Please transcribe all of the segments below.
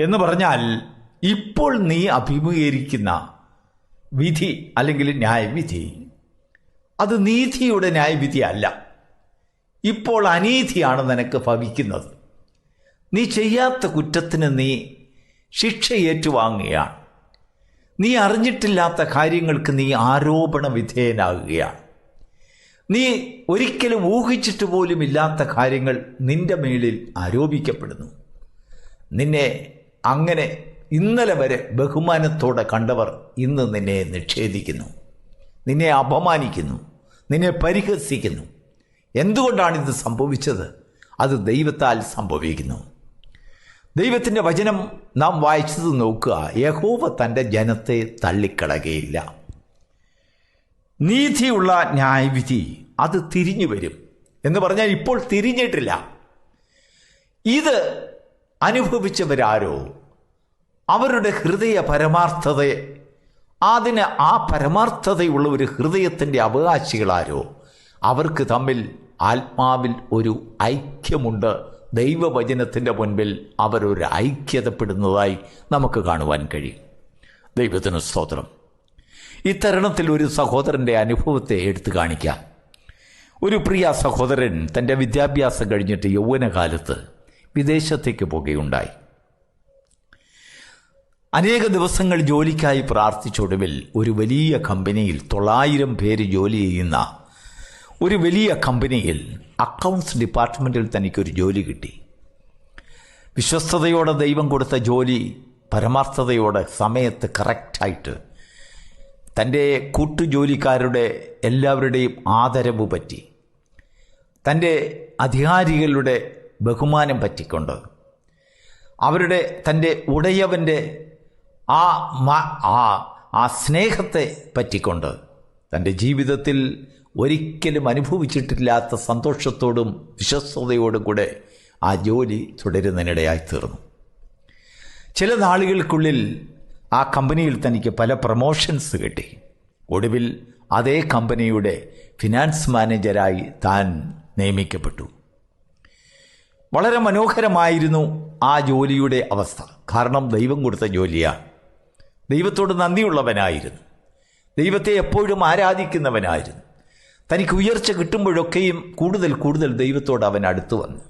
എന്ന് പറഞ്ഞാൽ ഇപ്പോൾ നീ അഭിമുഖീകരിക്കുന്ന വിധി അല്ലെങ്കിൽ ന്യായവിധി അത് നീതിയുടെ ന്യായവിധി അല്ല ഇപ്പോൾ അനീതിയാണ് നിനക്ക് ഭവിക്കുന്നത്. നീ ചെയ്യാത്ത കുറ്റത്തിന് നീ ശിക്ഷ ഏറ്റുവാങ്ങുകയാണ് നീ അറിഞ്ഞിട്ടില്ലാത്ത കാര്യങ്ങൾക്ക് നീ ആരോപണ വിധേയനാകുകയാണ്. നീ ഒരിക്കലും ഊഹിച്ചിട്ട് പോലും ഇല്ലാത്ത കാര്യങ്ങൾ നിന്റെ മേളിൽ ആരോപിക്കപ്പെടുന്നു. നിന്നെ അങ്ങനെ ഇന്നലെ വരെ ബഹുമാനത്തോടെ കണ്ടവർ ഇന്ന് നിന്നെ നിഷേധിക്കുന്നു. നിന്നെ അപമാനിക്കുന്നു. നിന്നെ പരിഹസിക്കുന്നു. എന്തുകൊണ്ടാണിത് സംഭവിച്ചത്? അത് ദൈവത്താൽ സംഭവിക്കുന്നു. ദൈവത്തിന്റെ വചനം നാം വായിച്ചത് നോക്കുക. യഹോവ തന്റെ ജനത്തെ തള്ളിക്കളകയില്ല നീതിയുള്ള ന്യായവിധി അത് തിരിഞ്ഞു വരും. എന്ന് പറഞ്ഞാൽ ഇപ്പോൾ തിരിഞ്ഞിട്ടില്ല. ഇത് അനുഭവിച്ചവരാരോ? അവരുടെ ഹൃദയ പരമാർത്ഥത അതിന് ആ പരമാർത്ഥതയുള്ള ഒരു ഹൃദയത്തിന്റെ അവകാശികളാരോ? അവർക്ക് തമ്മിൽ ആത്മാവിൽ ഒരു ഐക്യമുണ്ട്. ദൈവവചനത്തിന്റെ മുൻപിൽ അവരൊരു ഐക്യതപ്പെടുന്നതായി നമുക്ക് കാണുവാൻ കഴിയും. ദൈവത്തിന് സ്തോത്രം. ഇത്തരുണത്തിൽ ഒരു സഹോദരന്റെ അനുഭവത്തെ എടുത്തു കാണിക്കാം. ഒരു പ്രിയ സഹോദരൻ തന്റെ വിദ്യാഭ്യാസം കഴിഞ്ഞിട്ട് യൗവനകാലത്ത് വിദേശത്തേക്ക് പോകുകയുണ്ടായി. അനേക ദിവസങ്ങൾ ജോലിക്കായി പ്രാർത്ഥിച്ചൊടുവിൽ ഒരു വലിയ കമ്പനിയിൽ തൊള്ളായിരം പേര് ജോലി ചെയ്യുന്ന ഒരു വലിയ കമ്പനിയിൽ അക്കൗണ്ട്സ് ഡിപ്പാർട്ട്മെന്റിൽ തനിക്കൊരു ജോലി കിട്ടി. വിശ്വസ്തയോടെ ദൈവം കൊടുത്ത ജോലി പരമാർത്ഥതയോടെ സമയത്ത് കറക്റ്റായിട്ട് തന്റെ കൂട്ടുജോലിക്കാരുടെ എല്ലാവരുടെയും ആദരവ് പറ്റി. തന്റെ അധികാരികളുടെ ബഹുമാനം പറ്റിക്കൊണ്ട് അവരുടെ തന്റെ ഉടയവന്റെ ആ ആ ആ സ്നേഹത്തെ പറ്റിക്കൊണ്ട് തന്റെ ജീവിതത്തിൽ ഒരിക്കലും അനുഭവിച്ചിട്ടില്ലാത്ത സന്തോഷത്തോടും വിശ്വസ്തയോടും കൂടെ ആ ജോലി തുടരുന്നതിനിടയായി തീർന്നു. ചില നാളുകൾക്കുള്ളിൽ ആ കമ്പനിയിൽ തനിക്ക് പല പ്രമോഷൻസ് കിട്ടി. ഒടുവിൽ അതേ കമ്പനിയുടെ ഫിനാൻസ് മാനേജരായി താൻ നിയമിക്കപ്പെട്ടു. വളരെ മനോഹരമായിരുന്നു ആ ജോലിയുടെ അവസ്ഥ. കാരണം ദൈവം കൊടുത്ത ജോലിയാണ്. ദൈവത്തോട് നന്ദിയുള്ളവനായിരുന്നു. ദൈവത്തെ എപ്പോഴും ആരാധിക്കുന്നവനായിരുന്നു. തനിക്ക് ഉയർച്ച കിട്ടുമ്പോഴൊക്കെയും കൂടുതൽ കൂടുതൽ ദൈവത്തോട് അവൻ അടുത്തു വന്നു.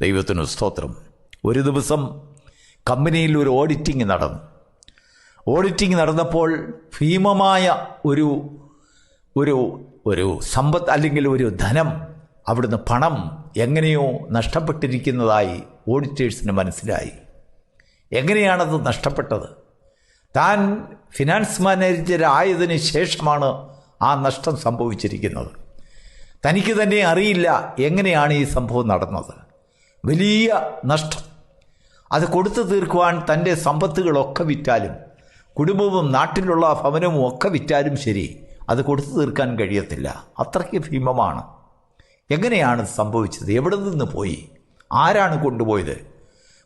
ദൈവത്തിന് സ്തോത്രം. ഒരു ദിവസം കമ്പനിയിൽ ഒരു ഓഡിറ്റിംഗ് നടന്നു. ഓഡിറ്റിംഗ് നടന്നപ്പോൾ ഭീമമായ ഒരു ഒരു ഒരു സമ്പത്ത് അല്ലെങ്കിൽ ഒരു ധനം അവിടുന്ന് പണം എങ്ങനെയോ നഷ്ടപ്പെട്ടിരിക്കുന്നതായി ഓഡിറ്റേഴ്സിന് മനസ്സിലായി. എങ്ങനെയാണത് നഷ്ടപ്പെട്ടത്? താൻ ഫിനാൻസ് മാനേജരായതിന് ശേഷമാണ് ആ നഷ്ടം സംഭവിച്ചിരിക്കുന്നത്. തനിക്ക് തന്നെ അറിയില്ല എങ്ങനെയാണ് ഈ സംഭവം നടന്നത്. വലിയ നഷ്ടം. അത് കൊടുത്തു തീർക്കുവാൻ തന്റെ സമ്പത്തുകളൊക്കെ വിറ്റാലും കുടുംബവും നാട്ടിലുള്ള ഭവനവും ഒക്കെ വിറ്റാലും ശരി അത് കൊടുത്തു തീർക്കാൻ കഴിയത്തില്ല. അത്രയ്ക്ക് ഭീമമാണ്. എങ്ങനെയാണ് സംഭവിച്ചത്? എവിടെ നിന്ന് പോയി? ആരാണ് കൊണ്ടുപോയത്?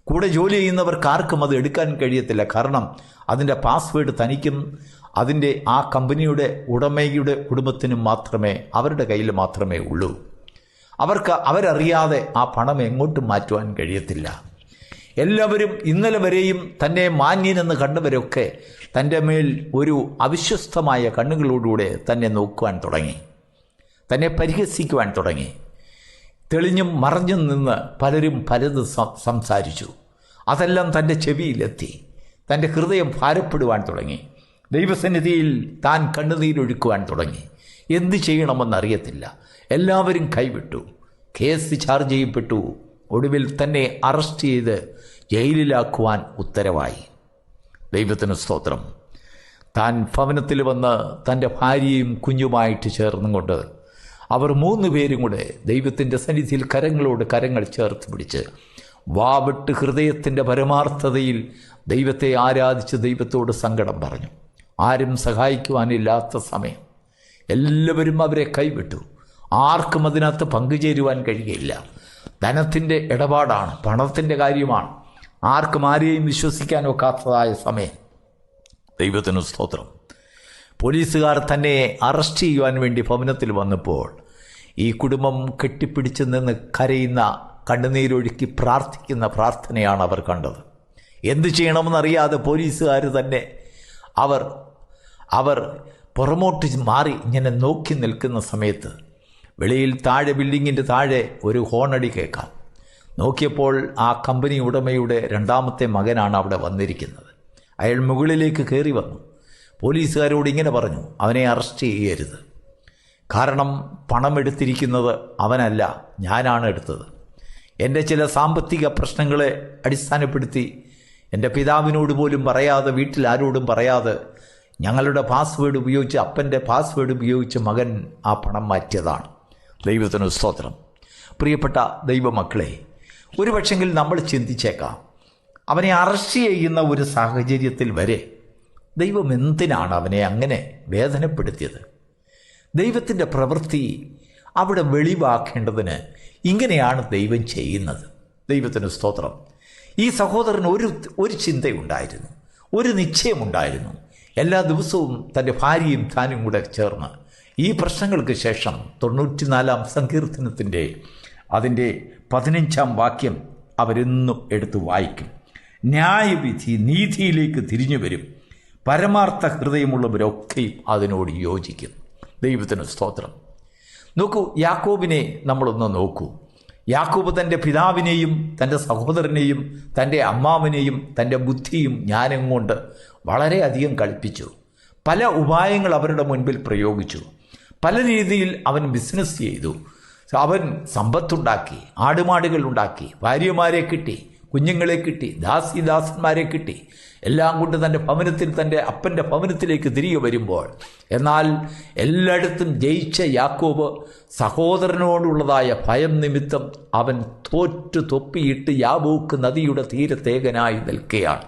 കൂടെ ജോലി ചെയ്യുന്നവർക്ക് ആർക്കും അത് എടുക്കാൻ കഴിയത്തില്ല. കാരണം അതിന്റെ പാസ്വേഡ് തനിക്കും അതിന്റെ ആ കമ്പനിയുടെ ഉടമയുടെ കുടുംബത്തിനും മാത്രമേ അവരുടെ കയ്യിൽ മാത്രമേ ഉള്ളൂ. അവർക്ക് അവരറിയാതെ ആ പണം എങ്ങോട്ടും മാറ്റുവാൻ കഴിയത്തില്ല. എല്ലാവരും ഇന്നലെ വരെയും തന്നെ മാന്യനെന്ന് കണ്ടവരൊക്കെ തന്റെ മേൽ ഒരു അവിശ്വസ്തമായ കണ്ണുകളോടുകൂടെ തന്നെ നോക്കുവാൻ തുടങ്ങി. തന്നെ പരിഹസിക്കുവാൻ തുടങ്ങി. തെളിഞ്ഞും മറഞ്ഞും നിന്ന് പലരും പലത് സംസാരിച്ചു. അതെല്ലാം തന്റെ ചെവിയിലെത്തി. തന്റെ ഹൃദയം ഭാരപ്പെടുവാൻ തുടങ്ങി. ദൈവസന്നിധിയിൽ താൻ കണ്ണുനീരൊഴുക്കുവാൻ തുടങ്ങി. എന്ത് ചെയ്യണമെന്നറിയത്തില്ല. എല്ലാവരും കൈവിട്ടു. കേസ് ചാർജ് ചെയ്യപ്പെട്ടു. ഒടുവിൽ തന്നെ അറസ്റ്റ് ചെയ്ത് ജയിലിലാക്കുവാൻ ഉത്തരവായി. ദൈവത്തിന് സ്തോത്രം. താൻ ഭവനത്തിൽ വന്ന് തന്റെ ഭാര്യയും കുഞ്ഞുമായിട്ട് ചേർന്നുകൊണ്ട് അവർ മൂന്ന് പേരും കൂടെ ദൈവത്തിന്റെ സന്നിധിയിൽ കരങ്ങളോട് കരങ്ങൾ ചേർത്ത് പിടിച്ച് വാവിട്ട് ഹൃദയത്തിന്റെ പരമാർത്ഥതയിൽ ദൈവത്തെ ആരാധിച്ച് ദൈവത്തോട് സങ്കടം പറഞ്ഞു. ആരും സഹായിക്കുവാനില്ലാത്ത സമയം. എല്ലാവരും അവരെ കൈവിട്ടു. ആർക്കും അതിനകത്ത് പങ്കുചേരുവാൻ കഴിയില്ല ധനത്തിന്റെ ഇടപാടാണ് പണത്തിന്റെ കാര്യമാണ്. ആർക്കും ആരെയും വിശ്വസിക്കാൻ ഒക്കാത്തതായ സമയം. ദൈവത്തിനു സ്തോത്രം. പോലീസുകാർ തന്നെ അറസ്റ്റ് ചെയ്യുവാൻ വേണ്ടി ഭവനത്തിൽ വന്നപ്പോൾ ഈ കുടുംബം കെട്ടിപ്പിടിച്ച് നിന്ന് കരയുന്ന കണ്ണുനീരൊഴുക്കി പ്രാർത്ഥിക്കുന്ന പ്രാർത്ഥനയാണ് അവർ കണ്ടത്. എന്ത് ചെയ്യണമെന്നറിയാതെ പോലീസുകാർ തന്നെ അവർ അവർ പുറമോട്ട് മാറി ഇങ്ങനെ നോക്കി നിൽക്കുന്ന സമയത്ത് വെളിയിൽ താഴെ ബിൽഡിങ്ങിന്റെ താഴെ ഒരു ഹോണടി കേൾക്കാം. നോക്കിയപ്പോൾ ആ കമ്പനി ഉടമയുടെ രണ്ടാമത്തെ മകനാണ് അവിടെ വന്നിരിക്കുന്നത്. അയാൾ മുകളിലേക്ക് കയറി വന്നു. പോലീസുകാരോട് ഇങ്ങനെ പറഞ്ഞു അവനെ അറസ്റ്റ് ചെയ്യരുത്. കാരണം പണം എടുത്തിരിക്കുന്നത് അവനല്ല ഞാനാണ് എടുത്തത്. എന്റെ ചില സാമ്പത്തിക പ്രശ്നങ്ങളെ അടിസ്ഥാനപ്പെടുത്തി എന്റെ പിതാവിനോട് പോലും പറയാതെ വീട്ടിൽ ആരോടും പറയാതെ ഞങ്ങളുടെ പാസ്വേഡ് ഉപയോഗിച്ച് അപ്പന്റെ പാസ്വേഡ് ഉപയോഗിച്ച് മകൻ ആ പണം മാറ്റിയതാണ്. ദൈവത്തിന് സ്തോത്രം. പ്രിയപ്പെട്ട ദൈവമക്കളെ ഒരു പക്ഷെങ്കിൽ നമ്മൾ ചിന്തിച്ചേക്കാം അവനെ അറസ്റ്റ് ചെയ്യുന്ന ഒരു സാഹചര്യത്തിൽ വരെ ദൈവം എന്തിനാണ് അവനെ അങ്ങനെ വേദനപ്പെടുത്തിയത്? ദൈവത്തിന്റെ പ്രവൃത്തി അവിടെ വെളിവാക്കേണ്ടതിന് ഇങ്ങനെയാണ് ദൈവം ചെയ്യുന്നത്. ദൈവത്തിന് സ്തോത്രം. ഈ സഹോദരന് ഒരു ഒരു ചിന്തയുണ്ടായിരുന്നു. ഒരു നിശ്ചയമുണ്ടായിരുന്നു. എല്ലാ ദിവസവും തന്റെ ഭാര്യയും താനും കൂടെ ചേർന്ന് ഈ പ്രശ്നങ്ങൾക്ക് ശേഷം തൊണ്ണൂറ്റിനാലാം സങ്കീർത്തനത്തിന്റെ അതിന്റെ പതിനഞ്ചാം വാക്യം അവരെന്നും എടുത്തു വായിക്കും. ന്യായവിധി നീതിയിലേക്ക് തിരിഞ്ഞു വരും. പരമാർത്ഥ ഹൃദയമുള്ളവരൊക്കെയും അതിനോട് യോജിക്കുന്നു. ദൈവത്തിന് സ്തോത്രം. നോക്കൂ യാക്കോബിനെ നമ്മളൊന്ന് നോക്കൂ. യാക്കോബ് തന്റെ പിതാവിനെയും തന്റെ സഹോദരനെയും തന്റെ അമ്മാവനെയും തന്റെ ബുദ്ധിയും ജ്ഞാനം കൊണ്ട് വളരെയധികം കളിപ്പിച്ചു. പല ഉപായങ്ങൾ അവരുടെ മുൻപിൽ പ്രയോഗിച്ചു. പല രീതിയിൽ അവൻ ബിസിനസ് ചെയ്തു. അവൻ സമ്പത്തുണ്ടാക്കി ആടുമാടുകൾ ഉണ്ടാക്കി ഭാര്യമാരെ കിട്ടി. കുഞ്ഞുങ്ങളെ കിട്ടി ദാസിദാസന്മാരെ കിട്ടി. എല്ലാം കൊണ്ട് തന്റെ ഭവനത്തിൽ തന്റെ അപ്പന്റെ ഭവനത്തിലേക്ക് തിരികെ വരുമ്പോൾ എന്നാൽ എല്ലായിടത്തും ജയിച്ച യാക്കോബ് സഹോദരനോടുള്ളതായ ഭയം നിമിത്തം അവൻ തോറ്റു തൊപ്പിയിട്ട് യാബൂക്ക് നദിയുടെ തീരത്തേകനായി നിൽക്കുകയാണ്.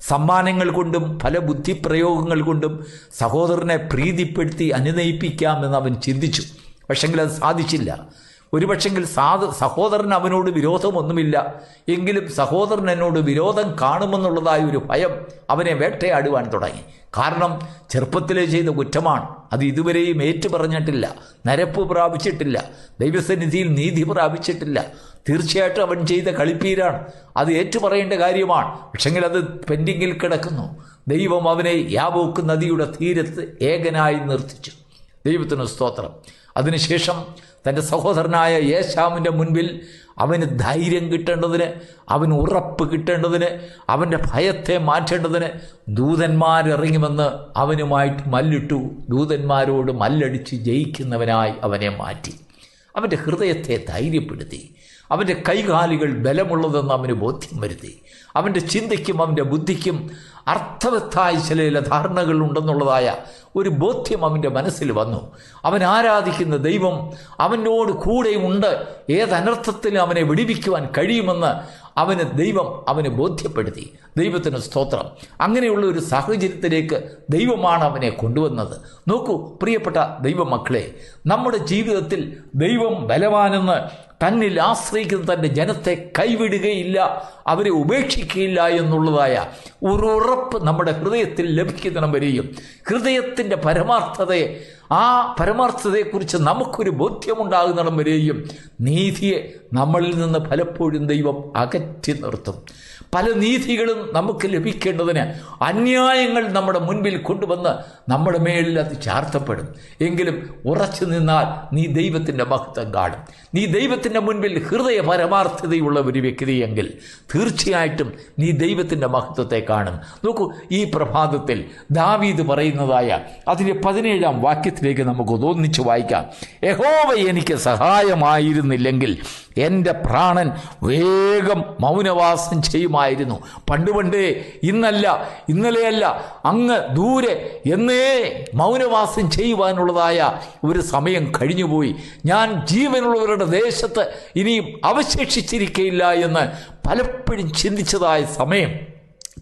സമ്മാനങ്ങൾ കൊണ്ടും പല ബുദ്ധിപ്രയോഗങ്ങൾ കൊണ്ടും സഹോദരനെ പ്രീതിപ്പെടുത്തി അനുനയിപ്പിക്കാമെന്ന് അവൻ ചിന്തിച്ചു. പക്ഷെങ്കിൽ അത് സാധിച്ചില്ല. ഒരു പക്ഷെങ്കിൽ സാധ സഹോദരൻ അവനോട് വിരോധമൊന്നുമില്ല. എങ്കിലും സഹോദരൻ എന്നോട് വിരോധം കാണുമെന്നുള്ളതായ ഒരു ഭയം അവനെ വേട്ടയാടുവാൻ തുടങ്ങി. കാരണം ചെറുപ്പത്തിലെ ചെയ്ത കുറ്റമാണ്. അത് ഇതുവരെയും ഏറ്റു പറഞ്ഞിട്ടില്ല നരപ്പ് പ്രാപിച്ചിട്ടില്ല. ദൈവസന്നിധിയിൽ നീതി പ്രാപിച്ചിട്ടില്ല. തീർച്ചയായിട്ടും അവൻ ചെയ്ത കളിപ്പീരാണ്. അത് ഏറ്റുപറയേണ്ട കാര്യമാണ്. പക്ഷെങ്കിൽ അത് പെൻഡിങ്ങിൽ കിടക്കുന്നു. ദൈവം അവനെ യാവോക്ക് നദിയുടെ തീരത്ത് ഏകനായി നിർത്തിച്ചു. ദൈവത്തിന് സ്തോത്രം. അതിനുശേഷം തന്റെ സഹോദരനായ യേശാമിന്റെ മുൻപിൽ അവന് ധൈര്യം കിട്ടേണ്ടതിന് അവന് ഉറപ്പ് കിട്ടേണ്ടതിന് അവന്റെ ഭയത്തെ മാറ്റേണ്ടതിന് ദൂതന്മാരിറങ്ങി വന്ന് അവനുമായിട്ട് മല്ലിട്ടു. ദൂതന്മാരോട് മല്ലടിച്ച് ജയിക്കുന്നവനായി അവനെ മാറ്റി. അവന്റെ ഹൃദയത്തെ ധൈര്യപ്പെടുത്തി. അവന്റെ കൈകാലുകൾ ബലമുള്ളതെന്ന് അവന് ബോധ്യം വരുത്തി. അവന്റെ ചിന്തയ്ക്കും അവന്റെ ബുദ്ധിക്കും അർത്ഥവത്തായ ചില ധാരണകൾ ഉണ്ടെന്നുള്ളതായ ഒരു ബോധ്യം അവന്റെ മനസ്സിൽ വന്നു. അവൻ ആരാധിക്കുന്ന ദൈവം അവനോട് കൂടെ ഉണ്ട് ഏതനർത്ഥത്തിലും അവനെ വിടിവിക്കുവാൻ കഴിയുമെന്ന് അവന് ദൈവം അവനെ ബോധ്യപ്പെടുത്തി. ദൈവത്തിന് സ്തോത്രം. അങ്ങനെയുള്ള ഒരു സാഹചര്യത്തിലേക്ക് ദൈവമാണ് അവനെ കൊണ്ടുവന്നത്. നോക്കൂ പ്രിയപ്പെട്ട ദൈവമക്കളെ നമ്മുടെ ജീവിതത്തിൽ ദൈവം ബലവാനെന്ന് തന്നിൽ ആശ്രയിക്കുന്ന തന്റെ ജനത്തെ കൈവിടുകയില്ല അവരെ ഉപേക്ഷിക്കുകയില്ല എന്നുള്ളതായ ഒരു ഉറപ്പ് നമ്മുടെ ഹൃദയത്തിൽ ലഭിക്കുന്നതിനും വരെയും ഹൃദയത്തിന്റെ പരമാർത്ഥതയെ ആ പരമാർത്ഥതയെക്കുറിച്ച് നമുക്കൊരു ബോധ്യമുണ്ടാകുന്നിടം വരെയും നീതിയെ നമ്മളിൽ നിന്ന് പലപ്പോഴും ദൈവം അകറ്റി നിർത്തും. പല നീതികളും നമുക്ക് ലഭിക്കേണ്ടതിന് അന്യായങ്ങൾ നമ്മുടെ മുൻപിൽ കൊണ്ടുവന്ന് നമ്മുടെ മേളിൽ അത് ചാർത്തപ്പെടും. എങ്കിലും ഉറച്ചു നിന്നാൽ നീ ദൈവത്തിന്റെ മഹത്വം കാണും. നീ ദൈവത്തിന്റെ മുൻപിൽ ഹൃദയ പരമാർത്ഥതയുള്ള ഒരു വ്യക്തിയെങ്കിൽ തീർച്ചയായിട്ടും നീ ദൈവത്തിന്റെ മഹത്വത്തെ കാണും. നോക്കൂ ഈ പ്രഭാതത്തിൽ ദാവീദ് പറയുന്നതായ അതിന്റെ പതിനേഴാം വാക്യത്തിലേക്ക് നമുക്ക് ഒന്നിച്ച് വായിക്കാം. യഹോവ എനിക്ക് സഹായമായിരുന്നില്ലെങ്കിൽ എന്റെ പ്രാണൻ വേഗം മൗനവാസം ചെയ്യുമായിരുന്നു. പണ്ട് പണ്ടേ ഇന്നല്ല ഇന്നലെയല്ല അങ്ങ് ദൂരെ എന്നേ മൗനവാസം ചെയ്യുവാനുള്ളതായ ഒരു സമയം കഴിഞ്ഞുപോയി. ഞാൻ ജീവനുള്ളവരുടെ ദേശത്ത് ഇനിയും അവശേഷിച്ചിരിക്കയില്ല എന്ന് പലപ്പോഴും ചിന്തിച്ചതായ സമയം.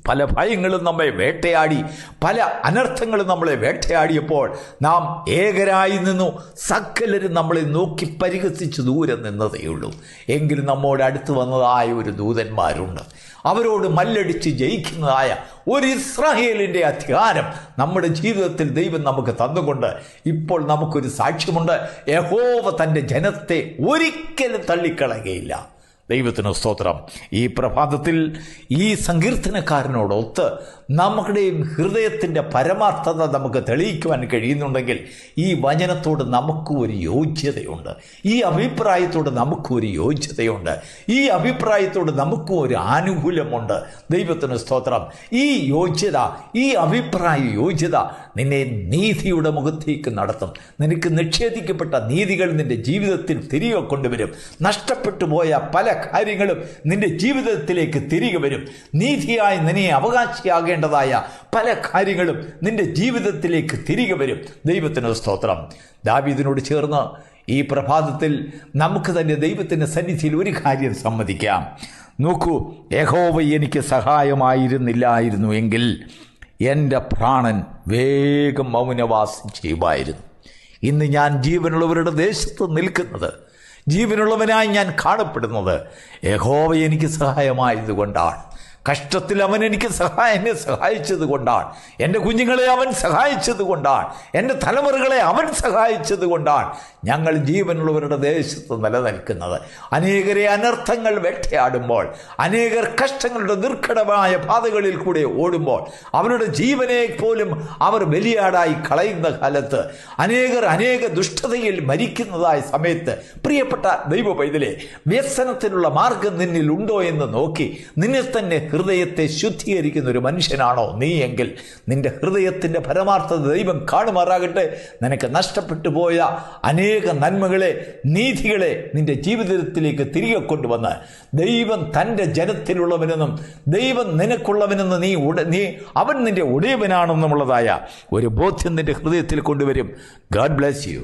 പല ഭയങ്ങളും നമ്മെ വേട്ടയാടി പല അനർത്ഥങ്ങളും നമ്മളെ വേട്ടയാടിയപ്പോൾ നാം ഏകരായി നിന്നു സകലരും നമ്മളെ നോക്കി പരിഹസിച്ച് ദൂരെ നിന്നതേയുള്ളൂ എങ്കിലും നമ്മോട് അടുത്ത് വന്നതായ ഒരു ദൂതന്മാരുണ്ട്. അവരോട് മല്ലടിച്ച് ജയിക്കുന്നതായ ഒരു ഇസ്രായേലിന്റെ അധികാരം നമ്മുടെ ജീവിതത്തിൽ ദൈവം നമുക്ക് തന്നുകൊണ്ട് ഇപ്പോൾ നമുക്കൊരു സാക്ഷ്യമുണ്ട്. യഹോവ തന്റെ ജനത്തെ ഒരിക്കലും തള്ളിക്കളയുകയില്ല. ദൈവത്തിന് സ്തോത്രം. ഈ പ്രഭാതത്തിൽ ഈ സങ്കീർത്തനക്കാരനോടൊത്ത് നമ്മുടെയും ഹൃദയത്തിന്റെ പരമാർത്ഥത നമുക്ക് തെളിയിക്കുവാൻ കഴിയുന്നുണ്ടെങ്കിൽ ഈ വചനത്തോട് നമുക്കും ഒരു യോഗ്യതയുണ്ട് ഈ അഭിപ്രായത്തോട് നമുക്കും ഒരു യോഗ്യതയുണ്ട് ഈ അഭിപ്രായത്തോട് നമുക്കും ഒരു ആനുകൂല്യമുണ്ട്. ദൈവത്തിന് സ്തോത്രം. ഈ യോഗ്യത ഈ അഭിപ്രായ യോഗ്യത നിന്നെ നീതിയുടെ മുഖത്തേക്ക് നടത്തും. നിനക്ക് നിഷേധിക്കപ്പെട്ട നീതികൾ നിന്റെ ജീവിതത്തിൽ തിരികെ കൊണ്ടുവരും. നഷ്ടപ്പെട്ടു പോയ പല കാര്യങ്ങളും നിന്റെ ജീവിതത്തിലേക്ക് തിരികെ വരും. നീതിയായി നിന്നെ അവകാശിയാകേണ്ടതായ പല കാര്യങ്ങളും നിന്റെ ജീവിതത്തിലേക്ക് തിരികെ വരും. ദൈവത്തിന് സ്തോത്രം. ദാവീദിനോട് ചേർന്ന് ഈ പ്രഭാതത്തിൽ നമുക്ക് തന്നെ ദൈവത്തിന്റെ സന്നിധിയിൽ ഒരു കാര്യം സമ്മതിക്കാം. നോക്കൂ യഹോവ എനിക്ക് സഹായമായിരുന്നില്ലായിരുന്നു എങ്കിൽ എന്റെ പ്രാണൻ വേഗം മൗനവാസം ചെയ്യുമായിരുന്നു. ഇന്ന് ഞാൻ ജീവനുള്ളവരുടെ ദേശത്ത് നിൽക്കുന്നത് ജീവനുള്ളവനായി ഞാൻ കാണപ്പെടുന്നത്. യഹോവ എനിക്ക് സഹായമായതുകൊണ്ടാണ്. കഷ്ടത്തിൽ അവൻ എനിക്ക് സഹായ എന്നെ സഹായിച്ചത് കൊണ്ടാണ് എന്റെ കുഞ്ഞുങ്ങളെ അവൻ സഹായിച്ചത് കൊണ്ടാണ് എന്റെ തലമുറകളെ അവൻ സഹായിച്ചത് കൊണ്ടാണ് ഞങ്ങൾ ജീവനുള്ളവരുടെ ദേശത്ത് നിലനിൽക്കുന്നത്. അനേകരെ അനർത്ഥങ്ങൾ വേട്ടയാടുമ്പോൾ അനേകർ കഷ്ടങ്ങളുടെ ദുർഘടമായ പാതകളിൽ കൂടെ ഓടുമ്പോൾ അവരുടെ ജീവനെ പോലും അവർ ബലിയാടായി കളയുന്ന കാലത്ത് അനേകർ അനേക ദുഷ്ടതയിൽ മരിക്കുന്നതായ സമയത്ത് പ്രിയപ്പെട്ട ദൈവ പൈതലെ വ്യസനത്തിനുള്ള മാർഗം നിന്നിൽ ഉണ്ടോ എന്ന് നോക്കി നിന്നെ തന്നെ ഹൃദയത്തെ ശുദ്ധീകരിക്കുന്ന ഒരു മനുഷ്യനാണോ നീ എങ്കിൽ? നിന്റെ ഹൃദയത്തിന്റെ പരമാർത്ഥത ദൈവം കാണുമാറാകട്ടെ. നിനക്ക് നഷ്ടപ്പെട്ടു പോയ അനേക നന്മകളെ നീതികളെ നിന്റെ ജീവിതത്തിലേക്ക് തിരികെ കൊണ്ടുവന്ന് ദൈവം തന്റെ ജനത്തിലുള്ളവനെന്നും ദൈവം നിനക്കുള്ളവനെന്ന് നീ ഉട നീ അവൻ നിന്റെ ഉടയവനാണെന്നുമുള്ളതായ ഒരു ബോധ്യം നിന്റെ ഹൃദയത്തിൽ കൊണ്ടുവരും. God bless you